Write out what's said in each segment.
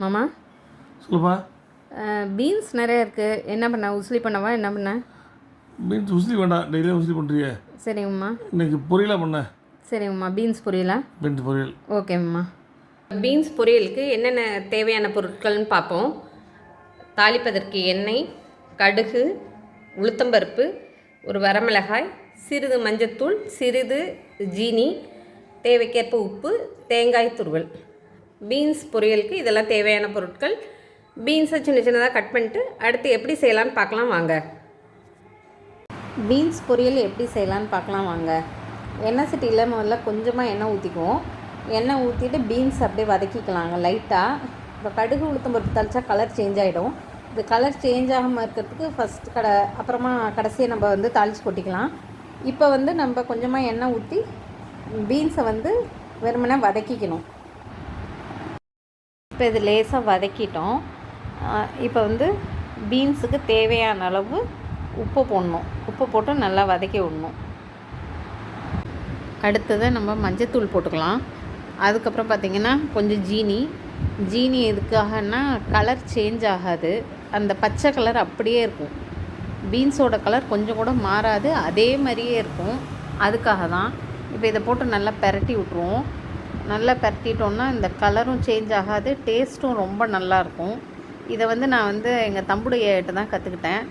மாமா? சொல்லுப்பா. பீன்ஸ் நிறைய இருக்குது என்ன பண்ண? உசிலி பண்ணவா? என்ன பண்ண? பீன்ஸ் உசிலி வேண்டாம். டெய்லியும் உசிலி பண்ணுறியே சரிங்கம்மா இன்னைக்கு பொரியலாக பண்ண? சரிங்கம்மா பீன்ஸ் பொரியலா? பீன்ஸ் பொரியல். ஓகேம்மா பீன்ஸ் பொரியலுக்கு என்னென்ன தேவையான பொருட்கள்னு பார்ப்போம். தாளிப்பதற்கு எண்ணெய் கடுகு உளுத்தம்பருப்பு ஒரு வரமிளகாய் சிறிது மஞ்சத்தூள் சிறிது ஜீனி தேவைக்கேற்ப உப்பு தேங்காய் துருவல். பீன்ஸ் பொரியலுக்கு இதெல்லாம் தேவையான பொருட்கள். பீன்ஸை சின்ன சின்னதாக கட் பண்ணிட்டு அடுத்து எப்படி செய்யலான்னு பார்க்கலாம் வாங்க. பீன்ஸ் பொரியல் எப்படி செய்யலான்னு பார்க்கலாம் வாங்க. எண்ணெய் சட்டியில் முதல்ல கொஞ்சமாக எண்ணெய் ஊற்றிக்குவோம் எண்ணெய் ஊற்றிட்டு பீன்ஸ் அப்படியே வதக்கிக்கலாங்க லைட்டாக இப்போ கடுகு உளுத்தம் பருப்பு தளிச்சா கலர் சேஞ்ச் ஆகிடும் இது கலர் சேஞ்ச் ஆகாமல் இருக்கிறதுக்கு ஃபஸ்ட் கடை அப்புறமா கடைசியை நம்ம வந்து தாளித்து கொட்டிக்கலாம். இப்போ வந்து நம்ம கொஞ்சமாக எண்ணெய் ஊற்றி பீன்ஸை வந்து வெறுமனே வதக்கிக்கணும். இப்போ இது லேசாக வதக்கிட்டோம். இப்போ வந்து பீன்ஸுக்கு தேவையான அளவு உப்பு போடணும். உப்பு போட்டு நல்லா வதக்கி விடணும். அடுத்தது நம்ம மஞ்சத்தூள் போட்டுக்கலாம். அதுக்கப்புறம் பார்த்திங்கன்னா கொஞ்சம் ஜீனி. ஜீனி எதுக்காகன்னா கலர் சேஞ்ச் ஆகாது. அந்த பச்சை கலர் அப்படியே இருக்கும். பீன்ஸோட கலர் கொஞ்சம் கூட மாறாது. அதே மாதிரியே இருக்கும். அதுக்காக தான். இப்போ இதை போட்டு நல்லா பெரட்டி விட்ருவோம் நல்லா பரட்டிட்டோன்னா இந்த கலரும் சேஞ்ச் ஆகாது டேஸ்ட்டும் ரொம்ப நல்லாயிருக்கும் இதை வந்து நான் வந்து எங்கள் தம்புடையிட்ட தான் கற்றுக்கிட்டேன்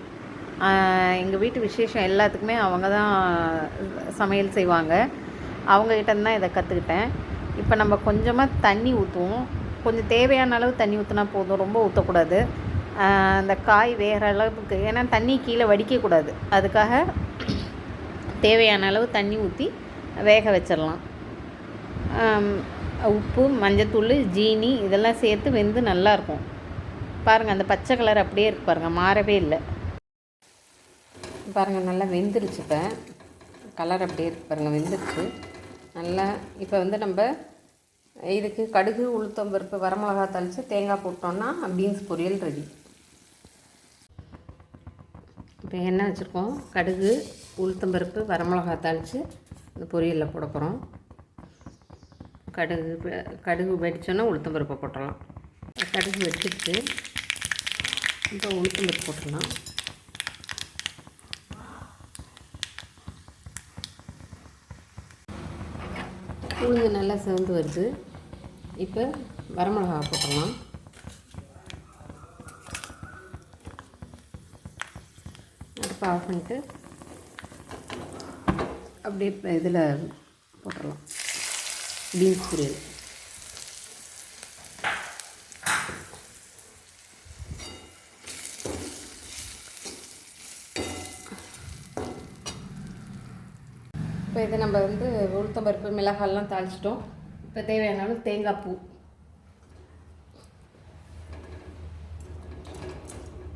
எங்கள் வீட்டு விசேஷம் எல்லாத்துக்குமே அவங்க தான் சமையல் செய்வாங்க. அவங்கக்கிட்ட தான் இதை கற்றுக்கிட்டேன் இப்போ நம்ம கொஞ்சமாக தண்ணி ஊற்றுவோம் கொஞ்சம் தேவையான அளவு தண்ணி ஊற்றினா போதும். ரொம்ப ஊற்றக்கூடாது அந்த காய் வேகிற அளவுக்கு ஏன்னா தண்ணி கீழே வடிக்கக்கூடாது அதுக்காக தேவையான அளவு தண்ணி ஊற்றி வேக வச்சிடலாம். உப்பு மஞ்சத்தூள் ஜீனி இதெல்லாம் சேர்த்து வெந்து நல்லாயிருக்கும் பாருங்கள் அந்த பச்சை கலர் அப்படியே இருக்கு பாருங்கள் மாறவே இல்லை. பாருங்கள் நல்லா வெந்துருச்சு இப்போ. கலர் அப்படியே இருக்கு பாருங்கள் வெந்துருச்சு. நல்லா இப்போ வந்து நம்ம இதுக்கு கடுகு உளுத்தம் பருப்பு வரமிளகா தளித்து தேங்காய் போட்டோன்னா பீன்ஸ் பொரியல் ரெடி. இப்போ என்ன வச்சுருக்கோம். கடுகு உளுத்தம் பருப்பு வரமிளகா தாளித்து இந்த பொரியலில் போட போகிறோம் கடுகு கடுகு வெடித்தோன்னா உளுத்தம் பருப்பை போட்டுடலாம். கடுகு வெடிச்சிட்டு இப்போ உளுத்தம் பருப்பு போட்டுடலாம். உளுந்து நல்லா சிவந்து வருது. இப்போ வரமிளகா போட்டுடலாம். அடுப்பை ஆஃப் பண்ணிட்டு அப்படியே இதில் போட்டுடலாம். பீன்ஸ் பொரியல் இப்போ இதை நம்ம வந்து உளுத்தம்பருப்பு மிளகாயெல்லாம் தாளிச்சிட்டோம். இப்போ தேவையானாலும் தேங்காய் பூ.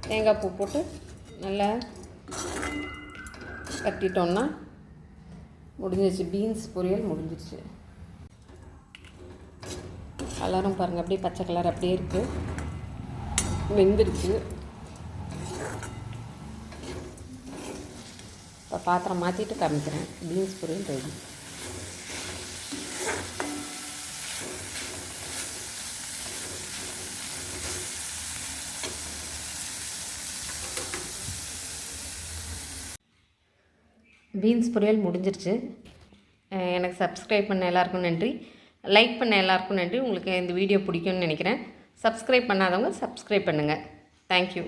தேங்காய் பூ போட்டு நல்லா கட்டிட்டோம்னா முடிஞ்சிச்சு பீன்ஸ் பொரியல் முடிஞ்சிருச்சு. கலரும் பாருங்கள் அப்படியே பச்சை கலர் அப்படியே இருக்குது வெந்துருச்சு. இப்போ பாத்திரம் மாற்றிட்டு காமிக்கிறேன். பீன்ஸ் பொரியல் ரெடி. பீன்ஸ் பொரியல் முடிஞ்சிருச்சு. எனக்கு சப்ஸ்கிரைப் பண்ண எல்லாருக்கும் நன்றி. லைக் பண்ண எல்லாருக்கும் நன்றி. உங்களுக்கு இந்த வீடியோ பிடிக்கும்னு நினைக்கிறேன். சப்ஸ்கிரைப் பண்ணாதவங்க சப்ஸ்கிரைப் பண்ணுங்கள் தேங்க்யூ